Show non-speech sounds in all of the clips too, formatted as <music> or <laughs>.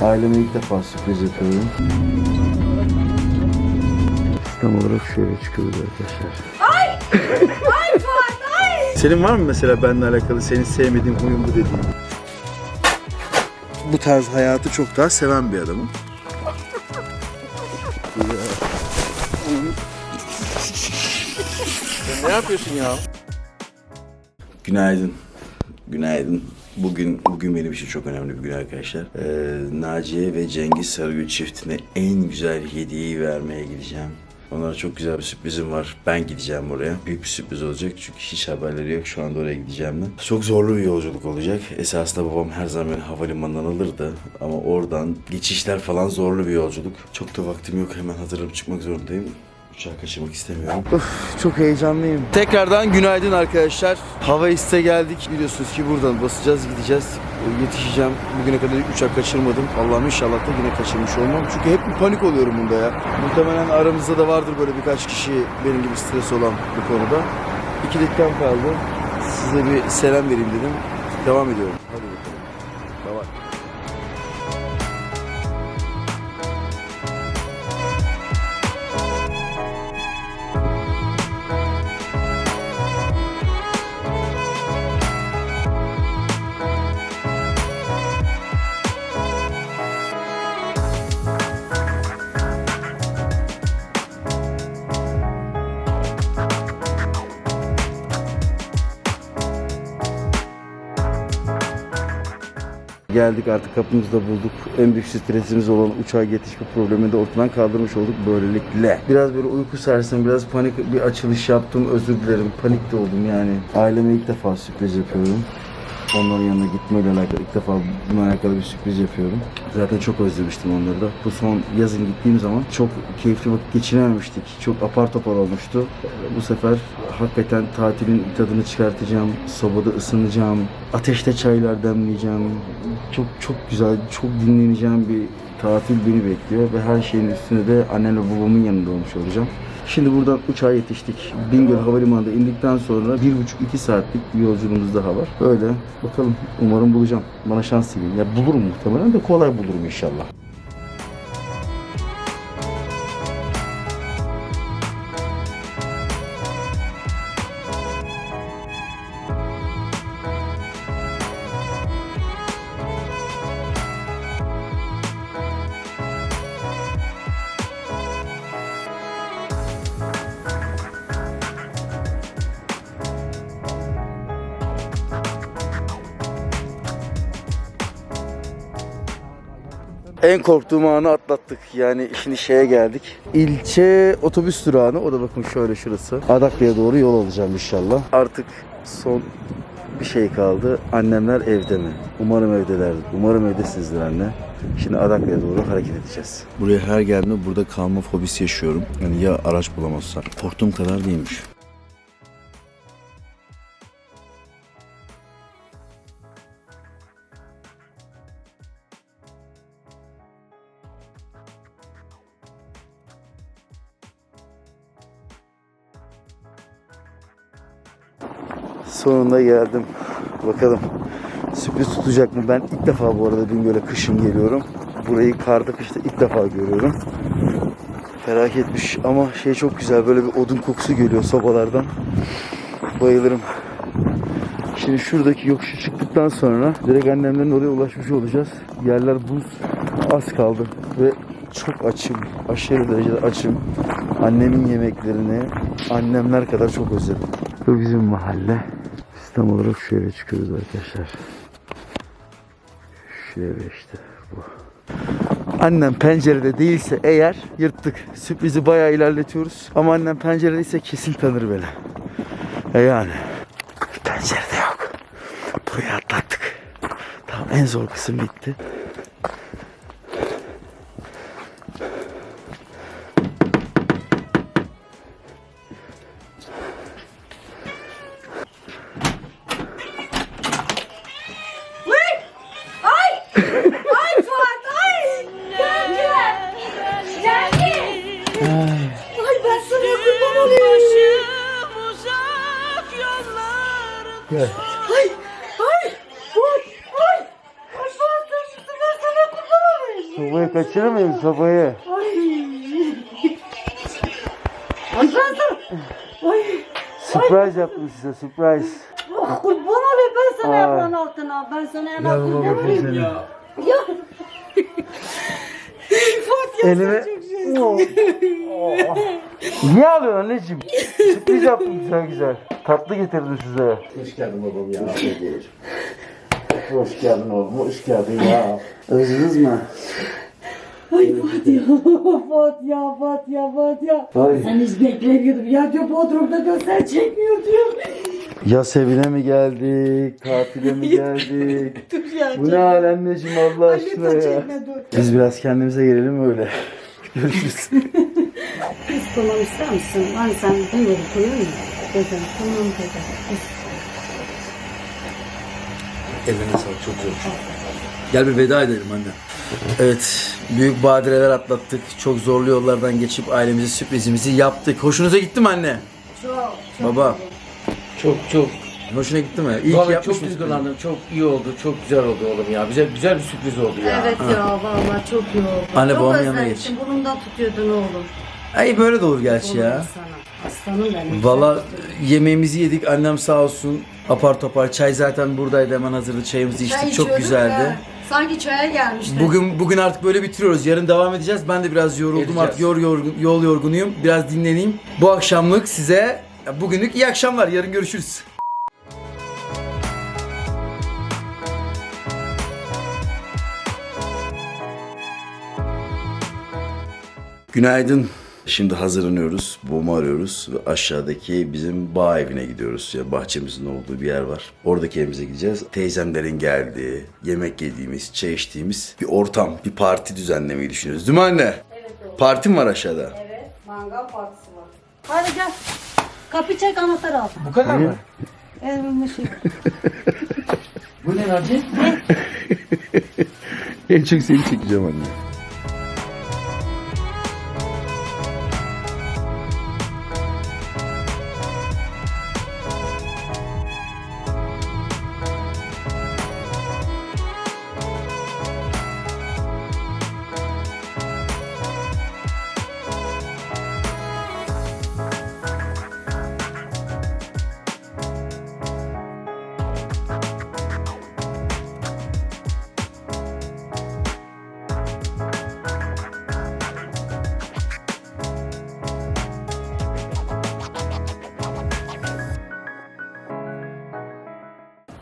Aileme ilk defa sürpriz yapıyorum. Tam olarak şöyle çıkıyoruz arkadaşlar. Senin var mı mesela benimle alakalı senin sevmediğin huyun bu dediğin? Bu tarz hayatı çok daha seven bir adamım. Ne yapıyorsun ya? Günaydın. Günaydın. Bugün bugün benim için çok önemli bir gün arkadaşlar. Ee, Naciye ve Cengiz Sarıgül çiftine en güzel hediyeyi vermeye gideceğim. Onlara çok güzel bir sürprizim var. Ben gideceğim oraya. Büyük bir sürpriz olacak çünkü hiç haberleri yok. Şu anda oraya gideceğim ben. Çok zorlu bir yolculuk olacak. Esasında babam her zaman beni havalimanından alırdı. Ama oradan geçişler falan zorlu bir yolculuk. Çok da vaktim yok. Hemen hazırlanıp çıkmak zorundayım. Uçağı kaçırmak istemiyorum. Of, çok heyecanlıyım. Tekrardan günaydın arkadaşlar. Hava iste geldik. Biliyorsunuz ki buradan basacağız, gideceğiz. Yetişeceğim. Bugüne kadar uçak kaçırmadım. Allah'ım inşallah da yine kaçırmış olmam. Çünkü hep bir panik oluyorum bunda ya. Muhtemelen aramızda da vardır böyle birkaç kişi benim gibi stres olan bu konuda. İki dakikam kaldı. Size bir selam vereyim dedim. Devam ediyorum. Geldik artık kapımızda bulduk. En büyük stresimiz olan uçağa yetişme problemini de ortadan kaldırmış olduk böylelikle. Biraz böyle uyku sersem, biraz panik bir açılış yaptım. Özür dilerim. Panik de oldum yani. Aileme ilk defa sürpriz yapıyorum. Onların yanına gitmeyle alakalı ilk defa bununla alakalı bir sürpriz yapıyorum. Zaten çok özlemiştim onları da. Bu son yazın gittiğim zaman çok keyifli vakit geçirememiştik. Çok apar topar olmuştu. Bu sefer hakikaten tatilin tadını çıkartacağım. Sobada ısınacağım. Ateşte çaylar demleyeceğim. Çok çok güzel, çok dinleneceğim bir tatil beni bekliyor. Ve her şeyin üstüne de annemle babamın yanında olmuş olacağım. Şimdi buradan uçağa yetiştik. Bingöl Havalimanı'nda indikten sonra bir buçuk iki saatlik bir yolculuğumuz daha var. Böyle bakalım umarım bulacağım. Bana şans diyeyim. Ya bulurum muhtemelen de kolay bulurum inşallah. En korktuğum anı atlattık. Yani şimdi şeye geldik. İlçe otobüs durağına. O da bakın şöyle şurası. Adaklı'ya doğru yol alacağım inşallah. Artık son bir şey kaldı. Annemler evde mi? Umarım evdeler. Umarım evdesinizdir anne. Şimdi Adaklı'ya doğru hareket edeceğiz. Buraya her geldiğimde burada kalma fobisi yaşıyorum. Yani ya araç bulamazsak. Korktuğum kadar değilmiş. Sonunda geldim. Bakalım sürpriz tutacak mı? Ben ilk defa bu arada Bingöl'e kışın geliyorum. Burayı karda kışta ilk defa görüyorum. Felaketmiş ama şey çok güzel böyle bir odun kokusu geliyor sobalardan. Bayılırım. Şimdi şuradaki yokuşu çıktıktan sonra direkt annemlerin oraya ulaşmış olacağız. Yerler buz. Az kaldı ve çok açım. Aşırı derecede açım. Annemin yemeklerini annemler kadar çok özledim. Bu bizim mahalle. Tam olarak şöyle çıkıyoruz arkadaşlar. Şöyle işte bu. Annem pencerede değilse eğer yırttık. Sürprizi bayağı ilerletiyoruz. Ama annem penceredeyse kesin tanır beni. E yani. Pencerede yok. Burayı atlattık. Tamam en zor kısım bitti. Sobayı. Ay. Ben sana. Ay. Surprise yaptım size surprise. Oh, kurban olayım ben sana Ay. yaprağın altına. Ben sana Gel baba kurban olayım. seni. Ya. Elime... Oh. Niye alıyorsun anneciğim? Sürpriz yaptım güzel güzel. Tatlı getirdim size. Hoş geldin babam ya. Hoş geldin oğlum, hoş geldin ya. Özlediniz mi? Ay Fatih ya. <laughs> Fatih ya. Fatih ya. Fatih ya. Ay. Sen hiç beklemiyordum. Ya diyor Bodrum'da göster çekmiyor diyor. Ya sevine mi geldik, tatile mi geldik? <laughs> Dur ya. Bu ne hal anneciğim Allah aşkına Lütfen ya. çekme dur. Biz biraz kendimize gelelim öyle. <laughs> Görüşürüz. Kız koymam ister misin? Hani sen bunları koyuyor musun? Dedim. Tamam dedim. Eline sağlık çok zor. Gel bir veda edelim anne. Evet, büyük badireler atlattık. Çok zorlu yollardan geçip ailemize sürprizimizi yaptık. Hoşunuza gitti mi anne? Çok. çok Baba, Çok çok. hoşuna gitti mi? İyi ki Vallahi yapmış çok mısın? duygulandım. Çok iyi oldu. Çok güzel oldu oğlum ya. Bize güzel bir sürpriz oldu ya. Evet ya vallahi çok iyi oldu. Anne, çok babamın yanına özlemişim. Burnumdan tutuyordun oğlum. Ay böyle de olur gerçi ya. Oğlum sana. Aslanım benim. Valla yemeğimizi yedik. Annem sağ olsun. Apar topar. Çay zaten buradaydı. Hemen hazırdı. Çayımızı içtik. Çay Çok içiyorduk güzeldi. ya. Sanki çaya gelmişti. Bugün bugün artık böyle bitiriyoruz. Yarın devam edeceğiz. Ben de biraz yoruldum. Edeceğiz. Artık yor, yorgun, yol yorgunuyum. Biraz dinleneyim. Bu akşamlık size bugünlük iyi akşamlar. Yarın görüşürüz. Günaydın. Şimdi hazırlanıyoruz. Babamı arıyoruz ve aşağıdaki bizim bağ evine gidiyoruz. Ya bahçemizin olduğu bir yer var. Oradaki evimize gideceğiz. Teyzemlerin geldiği, yemek yediğimiz, çay içtiğimiz bir ortam, bir parti düzenlemeyi düşünüyoruz. Değil mi anne? Evet oğlum. Parti mi var aşağıda? Evet. Mangal partisi var. Hadi gel. Kapı çek anahtarı al. Bu kadar mı? Evimin şey. <laughs> Bu ne Naci? En çok seni çekeceğim anne.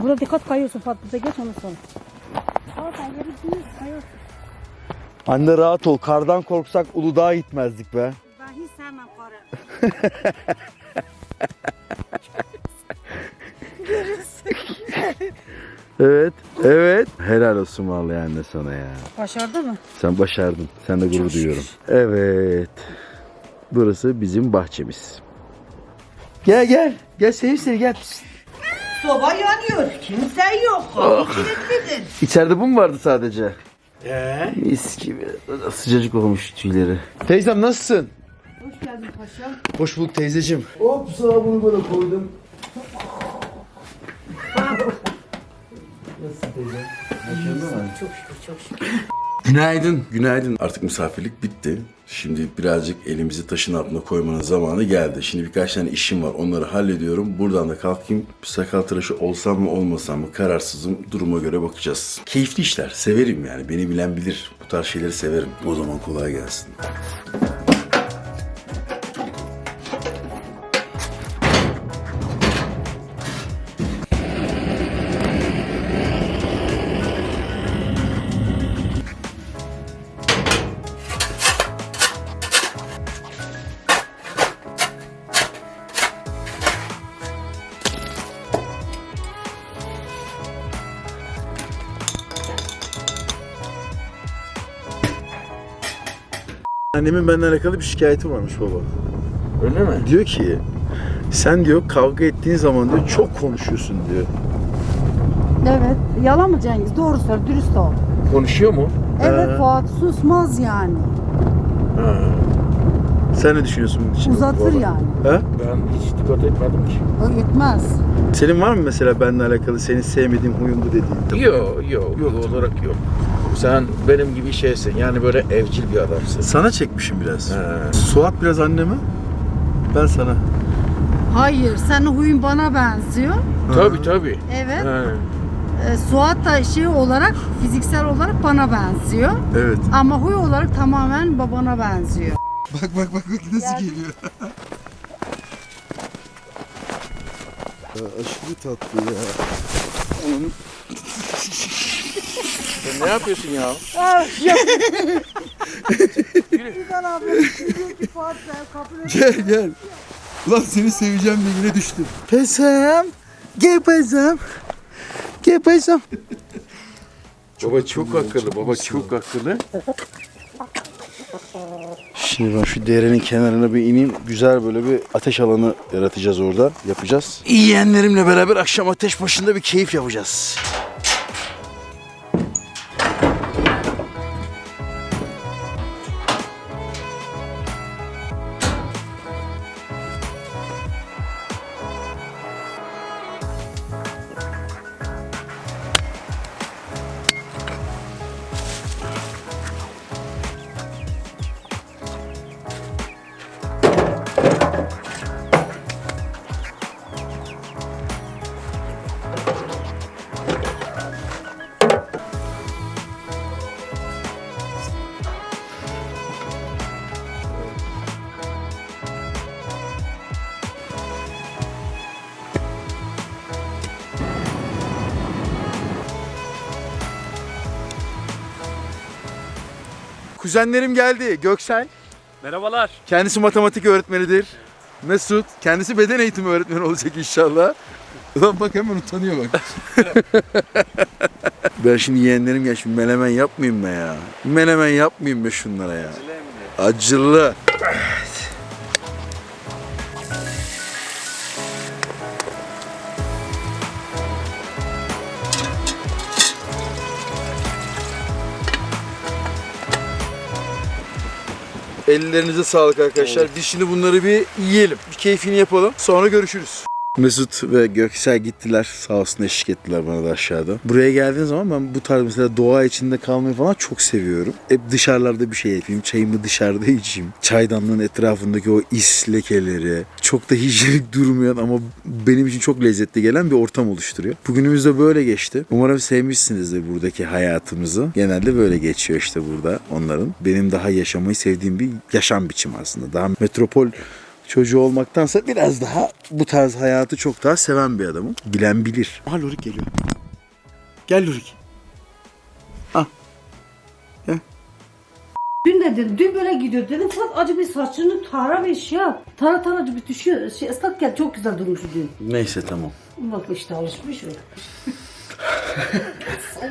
Burada dikkat kayıyorsun Fatma. Geç onu sonra. Aa sen yeri değil kayıyorsun. Anne rahat ol. Kardan korksak Uludağ'a gitmezdik be. Ben hiç sevmem karı. Evet. Evet. Helal olsun vallahi anne sana ya. Başardı mı? Sen başardın. Sen de gurur duyuyorum. Evet. Burası bizim bahçemiz. Gel gel. Gel sevim seni gel. Soba yanıyor. Kimse yok. Ah. Kilitlidir. İçeride bu mu vardı sadece? Ee? Mis gibi. Sıcacık olmuş tüyleri. Teyzem nasılsın? Hoş geldin paşam. Hoş bulduk teyzeciğim. Hop sana bunu böyle koydum. <laughs> Nasılsın teyze? Başarılı mı? Çok şükür çok şükür. Günaydın. Günaydın. Artık misafirlik bitti. Şimdi birazcık elimizi taşın altına koymanın zamanı geldi. Şimdi birkaç tane işim var. Onları hallediyorum. Buradan da kalkayım. Sakal tıraşı olsam mı olmasam mı kararsızım. Duruma göre bakacağız. Keyifli işler. Severim yani. Beni bilen bilir. Bu tarz şeyleri severim. O zaman kolay gelsin. Annemin benden alakalı bir şikayeti varmış baba. Öyle mi? Diyor ki sen diyor kavga ettiğin zaman diyor çok konuşuyorsun diyor. Evet. Yalan mı Cengiz? Doğru söyle. Dürüst ol. Konuşuyor mu? Evet Ee? Fuat susmaz yani. Sen ne düşünüyorsun bunun için? Uzatır baba? yani. Ha? Ben hiç dikkat etmedim ki. O etmez. Senin var mı mesela benimle alakalı seni sevmediğim huyum bu dediğin? Yok yok yok olarak yok. Sen benim gibi şeysin. Yani böyle evcil bir adamsın. Sana çekmişim biraz. He. Suat biraz anneme. Ben sana. Hayır, senin huyun bana benziyor. Tabii tabii. Evet. He. E, Suat da şey olarak, fiziksel olarak bana benziyor. Evet. Ama huy olarak tamamen babana benziyor. Bak bak bak bak nasıl geliyor. aşırı tatlı ya. <laughs> Sen ne yapıyorsun ya? Gel gel. Lan seni seveceğim diye yine düştüm. Pesem. Gel pesem. Gel pesem. Baba çok akıllı. Baba çok akıllı. Şimdi ben şu derenin kenarına bir ineyim. Güzel böyle bir ateş alanı yaratacağız orada. Yapacağız. Yeğenlerimle beraber akşam ateş başında bir keyif yapacağız. Kuzenlerim geldi. Göksel. Merhabalar. Kendisi matematik öğretmenidir. Mesut. Kendisi beden eğitimi öğretmeni olacak inşallah. Ulan bak hemen utanıyor bak. <laughs> ben şimdi yeğenlerim gel şimdi menemen yapmayayım mı ya? Menemen yapmayayım mı şunlara ya? Acılı. Ellerinize sağlık arkadaşlar. Biz şimdi bunları bir yiyelim. Bir keyfini yapalım. Sonra görüşürüz. Mesut ve Göksel gittiler. Sağ olsun eşlik ettiler bana da aşağıda. Buraya geldiğim zaman ben bu tarz mesela doğa içinde kalmayı falan çok seviyorum. Hep dışarılarda bir şey yapayım. Çayımı dışarıda <laughs> içeyim. Çaydanlığın etrafındaki o is lekeleri. Çok da hijyenik <laughs> durmayan ama benim için çok lezzetli gelen bir ortam oluşturuyor. Bugünümüz de böyle geçti. Umarım sevmişsinizdir buradaki hayatımızı. Genelde böyle geçiyor işte burada onların. Benim daha yaşamayı sevdiğim bir yaşam biçimi aslında. Daha metropol çocuğu olmaktansa biraz daha bu tarz hayatı çok daha seven bir adamım. Bilen bilir. Aha Lorik geliyor. Gel Lorik. Dün de dedim, dün böyle gidiyor. Dedim Fırat acı bir saçını tara ve şey yap. Tara tara acı bir düşüyor. Şey, ıslak gel çok güzel durmuş dün. Neyse tamam. Bak işte alışmış o. <laughs>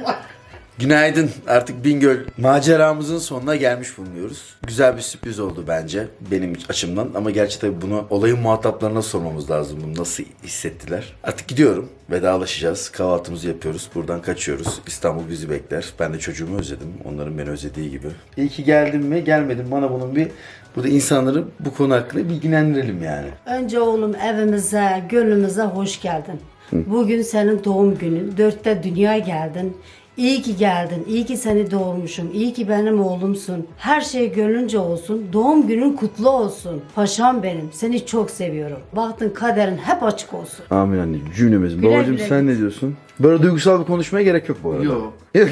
<laughs> Günaydın. Artık Bingöl maceramızın sonuna gelmiş bulunuyoruz. Güzel bir sürpriz oldu bence benim açımdan. Ama gerçi tabii bunu olayın muhataplarına sormamız lazım. Bunu nasıl hissettiler? Artık gidiyorum. Vedalaşacağız. Kahvaltımızı yapıyoruz. Buradan kaçıyoruz. İstanbul bizi bekler. Ben de çocuğumu özledim. Onların beni özlediği gibi. İyi ki geldim mi gelmedim. Bana bunun bir burada insanları bu konu hakkında bilgilendirelim yani. Önce oğlum evimize, gönlümüze hoş geldin. Bugün senin doğum günün. Dörtte dünyaya geldin. İyi ki geldin. İyi ki seni doğurmuşum. İyi ki benim oğlumsun. Her şey gönlünce olsun. Doğum günün kutlu olsun. Paşam benim. Seni çok seviyorum. Baktın kaderin hep açık olsun. Amin anne cümlemiz. Güle Babacığım güle sen ne diyorsun? Böyle duygusal bir konuşmaya gerek yok bu arada. Yok. <laughs>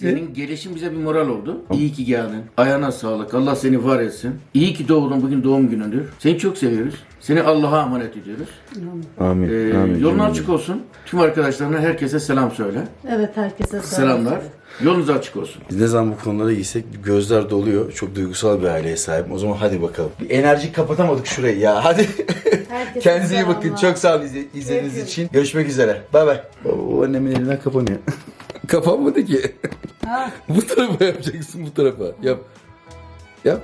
Senin gelişin bize bir moral oldu. İyi ki geldin. Ayağına sağlık. Allah seni var etsin. İyi ki doğdun. Bugün doğum günündür. Seni çok seviyoruz. Seni Allah'a emanet ediyoruz. Amin. Ee, amin. yolun açık olsun. Tüm arkadaşlarına herkese selam söyle. Evet herkese selam Selamlar. söyle. Yolunuz açık olsun. Biz ne zaman bu konulara giysek gözler doluyor. Çok duygusal bir aileye sahibim. O zaman hadi bakalım. Bir enerji kapatamadık şurayı ya. Hadi. Herkese <laughs> Kendinize iyi bakın. selamlar. Çok sağ olun izle- izlediğiniz için. Görüşmek üzere. Bay bay. O annemin elinden kapanıyor. <laughs> Kapanmadı ki. Ha. <laughs> bu tarafa yapacaksın bu tarafa. Yap. Yap.